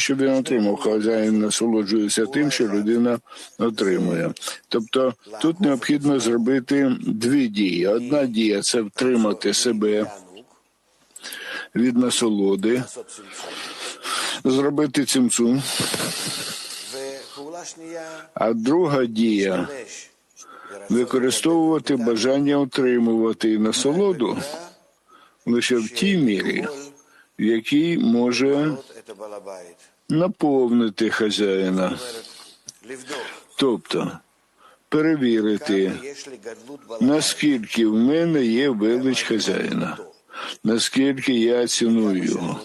Щоб він отримав, хазяїн насолоджується тим, що людина отримує. Тобто тут необхідно зробити дві дії. Одна дія це втримати себе від насолоди, зробити цимцум. А друга дія використовувати бажання отримувати насолоду лише в тій мірі який може наповнити хазяїна. Тобто перевірити, наскільки в мене є велич хазяїна, наскільки я ціную його,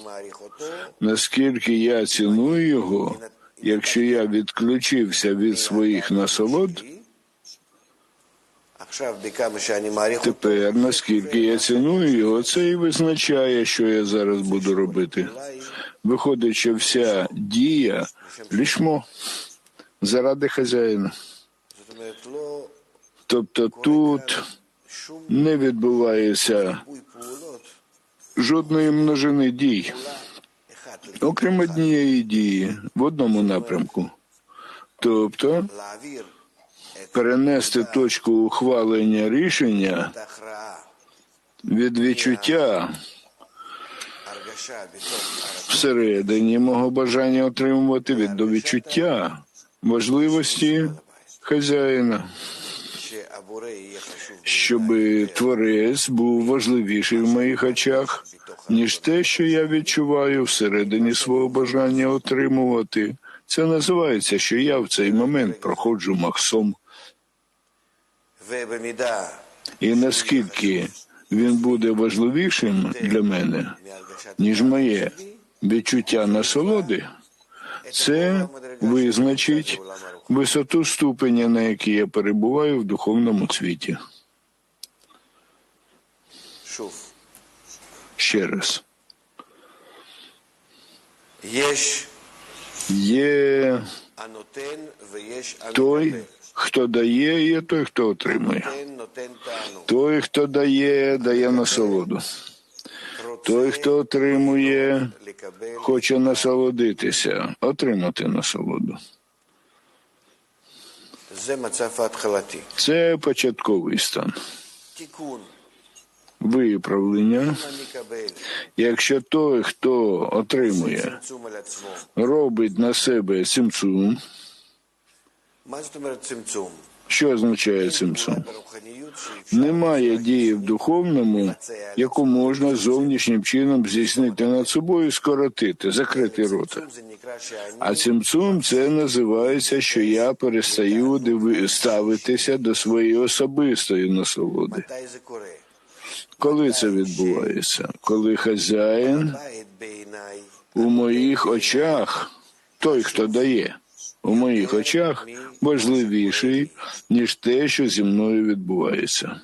наскільки я ціную його, якщо я відключився від своїх насолод. Тепер, наскільки я ціную його, це і визначає, що я зараз буду робити. Виходить, що вся дія лішмо заради хазяїна. Тобто тут не відбувається жодної множини дій, окрім однієї дії в одному напрямку. Тобто перенести точку ухвалення рішення від відчуття всередині мого бажання отримувати від до відчуття важливості хазяїна, щоб творець був важливіший в моїх очах, ніж те, що я відчуваю всередині свого бажання отримувати. Це називається, що я в цей момент проходжу максом. І наскільки він буде важливішим для мене, ніж моє відчуття насолоди, це визначить висоту ступеня, на якій я перебуваю в духовному світі. Ще раз. Є той, Хто дає, є той, хто отримує. Той, хто дає, дає насолоду. Той, хто отримує, хоче насолодитися, отримати насолоду. Це початковий стан. Виправлення. Якщо той, хто отримує, робить на себе сімцум, що означає цимцум? Немає дії в духовному, яку можна зовнішнім чином здійснити над собою, скоротити, закрити рота. А цимцум це називається, що я перестаю диви... ставитися до своєї особистої насолоди. Коли це відбувається? Коли хазяїн у моїх очах той, хто дає у моїх очах важливіший ніж те, що зі мною відбувається.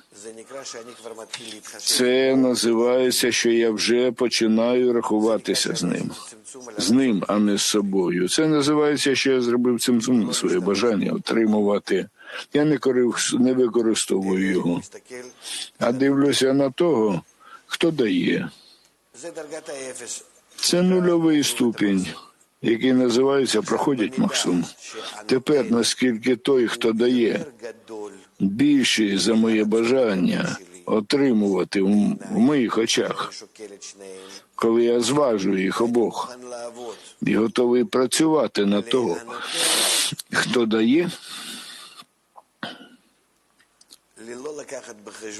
Це називається, що я вже починаю рахуватися з ним, з ним, а не з собою. Це називається, що я зробив цим сумним своє бажання отримувати. Я не корив, не використовую його, а дивлюся на того, хто дає. Це нульовий ступінь який називається Проходять Максум. Тепер, наскільки той, хто дає більше за моє бажання отримувати в моїх очах, коли я зважу їх обох і готовий працювати на того, хто дає.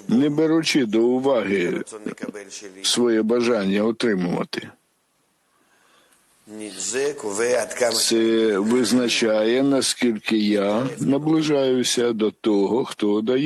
Не беручи до уваги своє бажання отримувати. Це визначає, наскільки я наближаюся до того, хто дає.